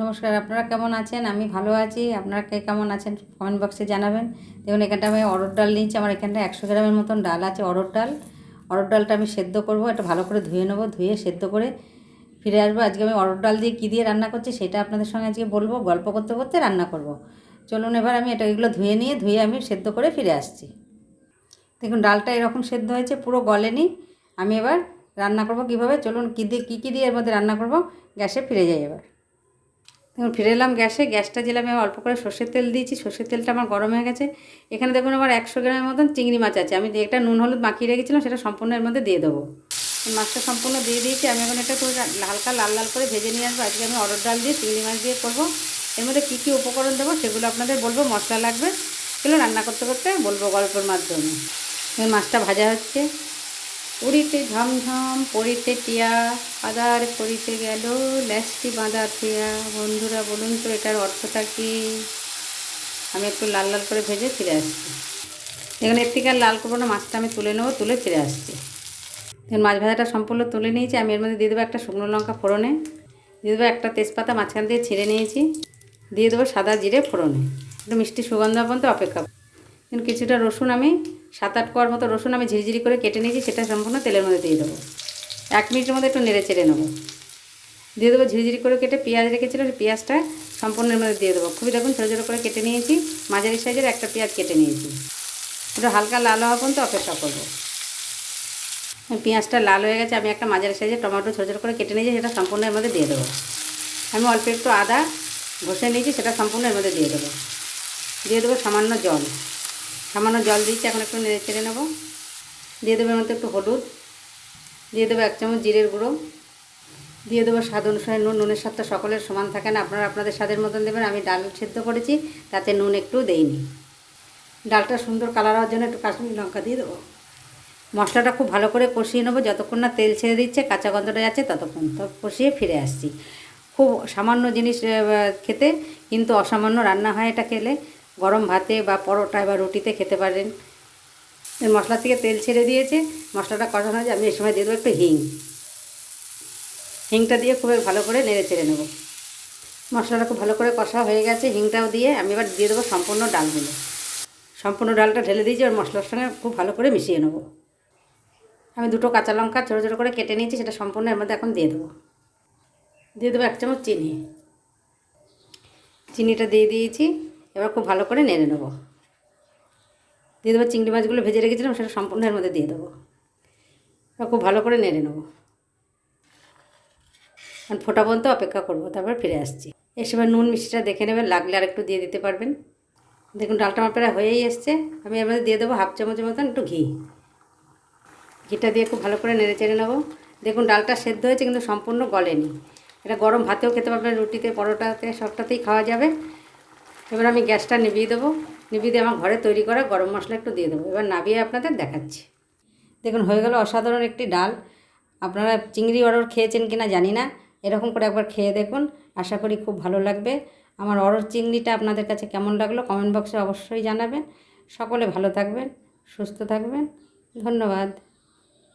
নমস্কার, আপনারা কেমন আছেন? আমি ভালো আছি। আপনারা কে কেমন আছেন কমেন্ট বক্সে জানাবেন। দেখুন, এখানটা আমি অরড় ডাল নিয়েছি। আমার এখানটা একশো গ্রামের মতন ডাল আছে অরড় ডাল। অরড় ডালটা আমি সেদ্ধ করব, এটা ভালো করে ধুয়ে নেব, ধুয়ে সেদ্ধ করে ফিরে আসব। আজকে আমি অরড় ডাল দিয়ে কী দিয়ে রান্না করছি সেটা আপনাদের সঙ্গে আজকে বলব, গল্প করতে করতে রান্না করব। চলুন এবার আমি এটা এগুলো ধুয়ে নিয়ে, ধুয়ে আমি সেদ্ধ করে ফিরে আসছি। দেখুন, ডালটা এরকম সেদ্ধ হয়েছে, পুরো গলেনি। আমি এবার রান্না করব কীভাবে? চলুন, কী দিয়ে, কী কী দিয়ে এর মধ্যে রান্না করব? গ্যাসে ফিরে যাই এবার। দেখুন ফিরে এলাম গ্যাসে, গ্যাসটা দিলাম আমি অল্প করে সর্ষের তেল দিয়েছি। সর্ষের তেলটা আমার গরম হয়ে গেছে। এখানে দেখুন আমার একশো গ্রামের মতন চিংড়ি মাছ আছে। আমি একটা নুন হলুদ মাখিয়ে রেখেছিলাম, সেটা সম্পূর্ণ এর মধ্যে দিয়ে দেবো। মাছটা সম্পূর্ণ দিয়ে দিয়েছি। আমি এখন এটা একটু হালকা লাল লাল করে ভেজে নিয়ে আসব। আজকে আমি অরড় ডাল দিয়ে চিংড়ি মাছ দিয়ে করব। এর মধ্যে কী কী উপকরণ দেবো সেগুলো আপনাদের বলব, মশলা লাগবে সেগুলো রান্না করতে করতে বলব গল্পের মাধ্যমে। মাছটা ভাজা হচ্ছে। পুরীতে ঝমঝম, পড়িতে টিয়া আদার করিতে গেল ল্যাসটি বাঁধা থিয়া। বন্ধুরা, বলুন তো, এটার অর্থটা কি? আমি একটু লাল লাল করে ভেজে ফিরে আসছি। এখানে এর থেকে আর লাল করব না মাছটা আমি তুলে নেব, তুলে ফিরে আসছি। এবার মাছ ভাজাটা সম্পূর্ণ তুলে নিয়েছি। আমি এর মধ্যে দিয়ে দেবো একটা শুকনো লঙ্কা ফোড়নে, দিয়ে দেবো একটা তেজপাতা মাঝখান দিয়ে ছিঁড়ে নিয়েছি, দিয়ে দেবো সাদা জিরে ফোড়নে। একটু মিষ্টি সুগন্ধ পর্যন্ত অপেক্ষা কিছুটা রসুন আমি সাত আট কোয়ার মতো রসুন আমি ঝিরিঝিরি করে কেটে নিয়েছি, সেটা সম্পূর্ণ তেলের মধ্যে দিয়ে দেবো। এক মিনিটের মধ্যে একটু নেড়ে চেড়ে নেব। দিয়ে দেবো ঝিরিঝিরি করে কেটে পেঁয়াজ রেখেছিলো সেই পেঁয়াজটা সম্পূর্ণের মধ্যে দিয়ে দেবো। খুবই দেখুন ছোটো ছোটো করে কেটে নিয়েছি, মাঝারি সাইজের একটা পেঁয়াজ কেটে নিয়েছি। একটু হালকা লাল হওয়া পর্যন্ত অপেক্ষা করব। পেঁয়াজটা লাল হয়ে গেছে, আমি একটা মাঝারি সাইজের টমেটো ছোটো ছোটো করে কেটে নিয়েছি, সেটা সম্পূর্ণ এর মধ্যে দিয়ে দেবো। আমি অল্প একটু আদা ঘষে নিয়েছি, সেটা সম্পূর্ণ এর মধ্যে দিয়ে দেবো। দিয়ে দেবো সামান্য জল। সামান্য জল দিচ্ছি এখন একটু নেড়ে চেড়ে নেব। দিয়ে দেবো মধ্যে একটু হলুদ। দিয়ে দেবো এক চামচ জিরের গুঁড়ো। দিয়ে দেবো স্বাদ অনুসারে নুন। নুনের স্বাদটা সকলের সমান থাকে না। আপনারা আপনাদের স্বাদের মতন দেবেন। আমি ডাল সেদ্ধ করেছি, তাতে নুন একটু দেইনি। ডালটা সুন্দর কালার হওয়ার জন্য একটু কাশ্মীরি লঙ্কা দিয়ে দেবো। মশলাটা খুব ভালো করে কষিয়ে নেব। যতক্ষণ না তেল ছেড়ে দিচ্ছে, কাঁচা গন্ধটা যাচ্ছে ততক্ষণ তো কষিয়ে ফিরে আসছি। খুব সামান্য জিনিস খেতে কিন্তু অসামান্য রান্না হয় এটা খেলে। গরম ভাতে বা পরোটায় বা রুটিতে খেতে পারেন। এই মশলা থেকে তেল ছেড়ে দিয়েছে। মশলাটা কষানো হয়েছে। আমি এই সময় দিয়ে দেবো একটু হিং। হিংটা দিয়ে খুবই ভালো করে নেড়ে চেড়ে নেব। মশলাটা খুব ভালো করে কষা হয়ে গেছে। হিংটাও দিয়ে আমি এবার দিয়ে দেবো সম্পূর্ণ ডালগুলো। সম্পূর্ণ ডালটা ঢেলে দিয়েছি। আর মশলার সঙ্গে খুব ভালো করে মিশিয়ে নেব। আমি দুটো কাঁচা লঙ্কা ছোটো ছোটো করে কেটে নিয়েছি। সেটা সম্পূর্ণ এর মধ্যে এখন দিয়ে দেবো। দিয়ে দেবো এক চামচ চিনি। চিনিটা দিয়ে দিয়েছি। এবার খুব ভালো করে নেড়ে নেব। দিয়ে দেবো চিংড়ি মাছগুলো ভেজে রেখেছিলাম, সেটা সম্পূর্ণ এর মধ্যে দিয়ে দেবো। এবার খুব ভালো করে নেড়ে নেব। এখন ফোটা পর্যন্ত অপেক্ষা করব, তারপর ফিরে আসছি। এর সময় নুন, মিষ্টিটা দেখে নেবেন, লাগলে আর একটু দিয়ে দিতে পারবেন। দেখুন, ডালটা আমার প্রায় হয়েই এসছে। আমি এর মধ্যে দিয়ে দেবো হাফ চামচের মতন একটু ঘি। ঘিটা দিয়ে খুব ভালো করে নেড়ে চেড়ে নেব। দেখুন, ডালটা সেদ্ধ হয়েছে, কিন্তু সম্পূর্ণ গলেনি। এটা গরম ভাতেও খেতে পারবেন, রুটিতে, পরোটাতে, সবটাতেই খাওয়া যাবে। এবার আমি গ্যাসটা নিভিয়ে দেবো। নিভিয়ে দিয়ে আমার ঘরে তৈরি করা গরম মশলা একটু দিয়ে দেবো। এবার নাবিয়ে আপনাদের দেখাচ্ছি। দেখুন, হয়ে গেল অসাধারণ একটি ডাল। আপনারা চিংড়ি অরড় খেয়েছেন কিনা জানি না। এরকম করে একবার খেয়ে দেখুন। আশা করি খুব ভালো লাগবে। আমার অরড় চিংড়িটা আপনাদের কাছে কেমন লাগল কমেন্ট বক্সে অবশ্যই জানাবেন। সকলে ভালো থাকবেন, সুস্থ থাকবেন। ধন্যবাদ।